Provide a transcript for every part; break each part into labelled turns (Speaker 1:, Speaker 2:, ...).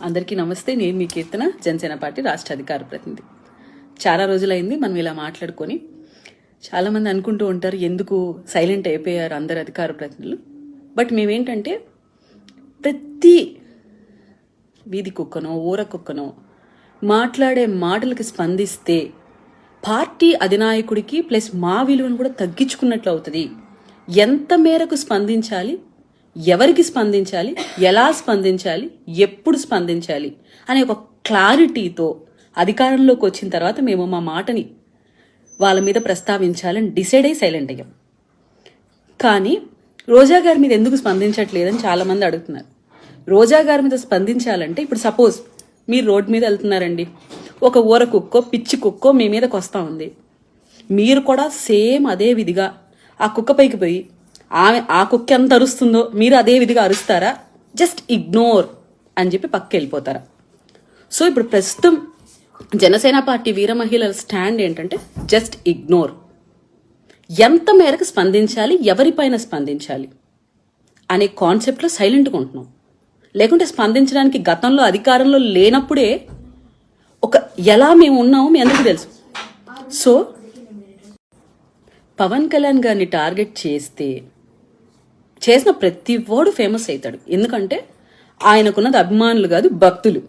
Speaker 1: అందరికీ నమస్తే. నేను మీ కీర్తన జనసేన పార్టీ రాష్ట్ర అధికార ప్రతినిధి. చాలా రోజులైంది మనం ఇలా మాట్లాడుకొని. చాలామంది అనుకుంటూ ఉంటారు ఎందుకు సైలెంట్ అయిపోయారు అందరు అధికార ప్రతినిధులు? బట్ మేమేంటంటే ప్రతి వీధి కుక్కనో ఊర కుక్కనో మాట్లాడే మాటలకు స్పందిస్తే పార్టీ అధినాయకుడికి ప్లస్ మా విలువను కూడా తగ్గించుకున్నట్లు అవుతుంది. ఎంత మేరకు స్పందించాలి? ఎవరికి స్పందించాలి? ఎలా స్పందించాలి? ఎప్పుడు స్పందించాలి? అనే ఒక క్లారిటీతో అధికారంలోకి వచ్చిన తర్వాత మేము మా మాటని వాళ్ళ మీద ప్రస్తావించాలని డిసైడ్ అయ్యి సైలెంట్ అయ్యాం. కానీ రోజా గారి మీద ఎందుకు స్పందించట్లేదని చాలామంది అడుగుతున్నారు. రోజా గారి మీద స్పందించాలంటే ఇప్పుడు సపోజ్ మీరు రోడ్ మీద వెళ్తున్నారండి. ఒక ఊర కుక్కో పిచ్చి కుక్కో మీ మీదకి వస్తూ ఉంది. మీరు కూడా సేమ్ అదే విధిగా ఆ కుక్క పైకి పోయి ఆమె ఆ కుక్క ఎంత అరుస్తుందో మీరు అదే విధిగా అరుస్తారా? జస్ట్ ఇగ్నోర్ అని చెప్పి పక్కకి వెళ్ళిపోతారా సో ఇప్పుడు ప్రస్తుతం జనసేన పార్టీ వీర మహిళల స్టాండ్ ఏంటంటే జస్ట్ ఇగ్నోర్. ఎంత మేరకు స్పందించాలి ఎవరిపైన స్పందించాలి అనే కాన్సెప్ట్లో సైలెంట్గా ఉంటున్నాం. లేకుంటే స్పందించడానికి గతంలో అధికారంలో లేనప్పుడే ఒక ఎలా మేము ఉన్నామో మీ అందరికీ తెలుసు. సో పవన్ కళ్యాణ్ గారిని టార్గెట్ చేస్తే చేసిన ప్రతి వాడు ఫేమస్ అవుతాడు. ఎందుకంటే ఆయనకున్నది అభిమానులు కాదు భక్తులు.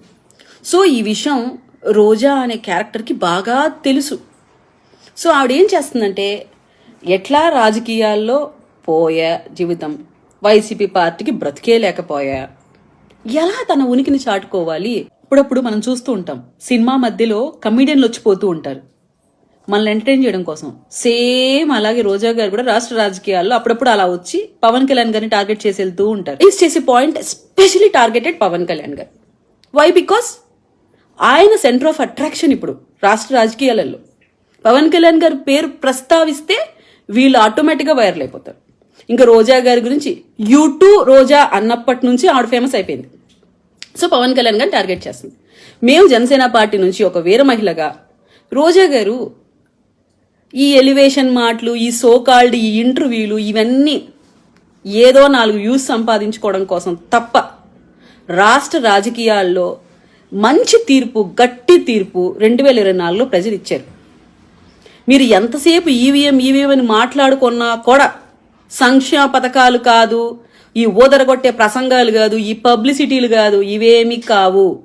Speaker 1: సో ఈ విషయం రోజా అనే క్యారెక్టర్కి బాగా తెలుసు. సో ఆవిడేం చేస్తుందంటే ఎట్లా రాజకీయాల్లో పోయా జీవితం వైసీపీ పార్టీకి బ్రతికే లేకపోయా ఎలా తన ఉనికిని చాటుకోవాలి అప్పుడప్పుడు మనం చూస్తూ ఉంటాం. సినిమా మధ్యలో కమీడియన్లు వచ్చిపోతూ ఉంటారు. మనల్ని ఎంటర్టైన్ చేయడం కోసం. సేమ్ అలాగే రోజా గారు కూడా రాష్ట్ర రాజకీయాల్లో అప్పుడప్పుడు అలా వచ్చి పవన్ కళ్యాణ్ గారిని టార్గెట్ చేసి వెళ్తూ ఉంటారు. రీచ్ చేసే point especially targeted Pawan Kalyan గారు. వై బికాస్ ఆయన సెంటర్ ఆఫ్ అట్రాక్షన్ ఇప్పుడు రాష్ట్ర రాజకీయాలలో. పవన్ కళ్యాణ్ గారి పేరు ప్రస్తావిస్తే వీళ్ళు ఆటోమేటిక్గా వైరల్ అయిపోతారు. ఇంకా రోజా గారి గురించి యూ టూ రోజా అన్నప్పటి నుంచి ఆవిడ ఫేమస్ అయిపోయింది. సో పవన్ కళ్యాణ్ గారిని టార్గెట్ చేస్తుంది. మేము జనసేన పార్టీ నుంచి ఒక వీర మహిళగా రోజా గారు ఈ ఎలివేషన్ మాటలు ఈ సోకాల్డ్ ఈ ఇంటర్వ్యూలు ఇవన్నీ ఏదో నాలుగు వ్యూస్ సంపాదించుకోవడం కోసం తప్ప రాష్ట్ర రాజకీయాల్లో మంచి తీర్పు గట్టి తీర్పు రెండు వేల ఇరవై నాలుగులో ప్రజలు ఇచ్చారు. మీరు ఎంతసేపు ఈవీఎం ఈవీఎం అని మాట్లాడుకున్నా కూడా సంక్షేమ పథకాలు కాదు ఈ ఊదరగొట్టే ప్రసంగాలు కాదు ఈ పబ్లిసిటీలు కాదు ఇవేమి కావు.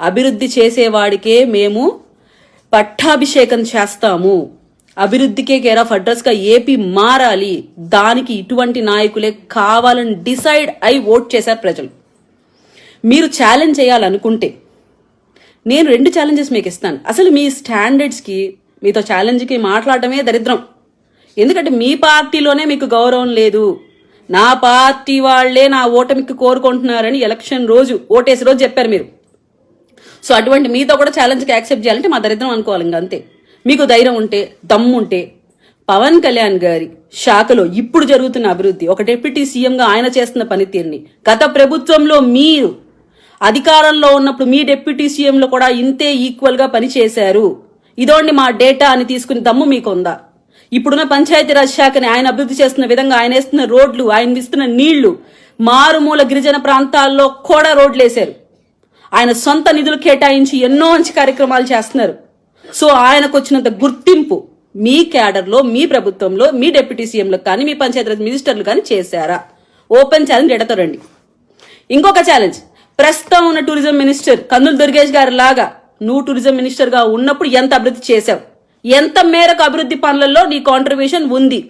Speaker 1: అభివృద్ధి చేసేవాడికే మేము పట్టాభిషేకం చేస్తాము. అభివృద్ధికే కేర్ ఆఫ్ అడ్రస్గా ఏపీ మారాలి. దానికి ఇటువంటి నాయకులే కావాలని డిసైడ్ అయి ఓట్ చేశారు ప్రజలు. మీరు ఛాలెంజ్ చేయాలనుకుంటే నేను రెండు ఛాలెంజెస్ మీకు ఇస్తాను. అసలు మీ స్టాండర్డ్స్కి మీతో ఛాలెంజ్కి మాట్లాడటమే దరిద్రం. ఎందుకంటే మీ పార్టీలోనే మీకు గౌరవం లేదు. నా పార్టీ వాళ్ళే నా ఓటమికి కోరుకుంటున్నారని ఎలక్షన్ రోజు ఓటేసి రోజు చెప్పారు మీరు. సో అటువంటి మీతో కూడా ఛాలెంజ్కి యాక్సెప్ట్ చేయాలంటే మా దరిద్రం అనుకోవాలి ఇంకా అంతే. మీకు ధైర్యం ఉంటే దమ్ము ఉంటే పవన్ కళ్యాణ్ గారి శాఖలో ఇప్పుడు జరుగుతున్న అభివృద్ధి ఒక డిప్యూటీ సీఎంగా ఆయన చేస్తున్న పనితీరుని గత ప్రభుత్వంలో మీరు అధికారంలో ఉన్నప్పుడు మీ డిప్యూటీ సీఎంలో కూడా ఇంతే ఈక్వల్గా పనిచేశారు. ఇదోండి మా డేటా అని తీసుకుని దమ్ము మీకుందా? ఇప్పుడున్న పంచాయతీరాజ్ శాఖని ఆయన అభివృద్ధి చేస్తున్న విధంగా ఆయన వేస్తున్న రోడ్లు ఆయన ఇస్తున్న నీళ్ళు మారుమూల గిరిజన ప్రాంతాల్లో కూడా రోడ్లు వేశారు ఆయన సొంత నిధులు కేటాయించి ఎన్నో మంచి కార్యక్రమాలు చేస్తున్నారు. సో ఆయనకు వచ్చినంత గుర్తింపు మీ క్యాడర్లో మీ ప్రభుత్వంలో మీ డిప్యూటీ సీఎంలకు కానీ మీ పంచాయతీరాజ్ మినిస్టర్లు కానీ చేశారా? ఓపెన్ ఛాలెంజ్ ఎడతో రండి. ఇంకొక ఛాలెంజ్ ప్రస్తుతం ఉన్న టూరిజం మినిస్టర్ కందులు దుర్గేష్ గారి లాగా నువ్వు టూరిజం మినిస్టర్గా ఉన్నప్పుడు ఎంత అభివృద్ధి చేశావు? ఎంత మేరకు అభివృద్ధి పనులలో నీ కాంట్రిబ్యూషన్ ఉంది?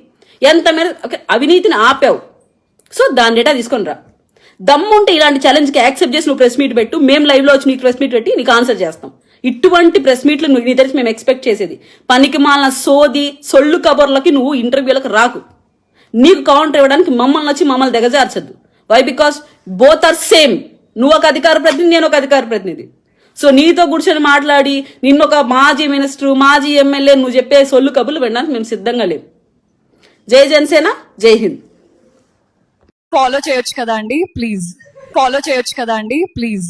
Speaker 1: ఎంత మేర అవినీతిని ఆపావు? సో దాని డేటా తీసుకొని రా. దమ్ముంటే ఇలాంటి ఛాలెంజ్కి యాక్సెప్ట్ చేసి నువ్వు ప్రెస్ మీట్ పెట్టు. మేము లైవ్లో వచ్చి నీకు ప్రెస్ మీట్ పెట్టి నీకు ఆన్సర్ చేస్తాం. ఇటువంటి ప్రెస్ మీట్లు నువ్వు నీ తెలిసి మేము ఎక్స్పెక్ట్ చేసేది. పనికి మాలిన సోది సొల్లు కబర్లకి నువ్వు ఇంటర్వ్యూలకు రాకు. నీకు కౌంటర్ ఇవ్వడానికి మమ్మల్ని వచ్చి మమ్మల్ని దిగజార్చద్దు. Why because both are same నువ్వు ఒక అధికార ప్రతినిధి నేను ఒక అధికార ప్రతినిధి. సో నీతో కూర్చొని మాట్లాడి నిన్ను ఒక మాజీ మినిస్టర్ మాజీ ఎమ్మెల్యే నువ్వు చెప్పే సొల్లు కబుర్లు వినడానికి మేము సిద్ధంగా లేవు జై జనసేన జై హింద్.
Speaker 2: ఫాలో చేయొచ్చు కదా అండి ప్లీజ్ ఫాలో చేయొచ్చు కదా అండి ప్లీజ్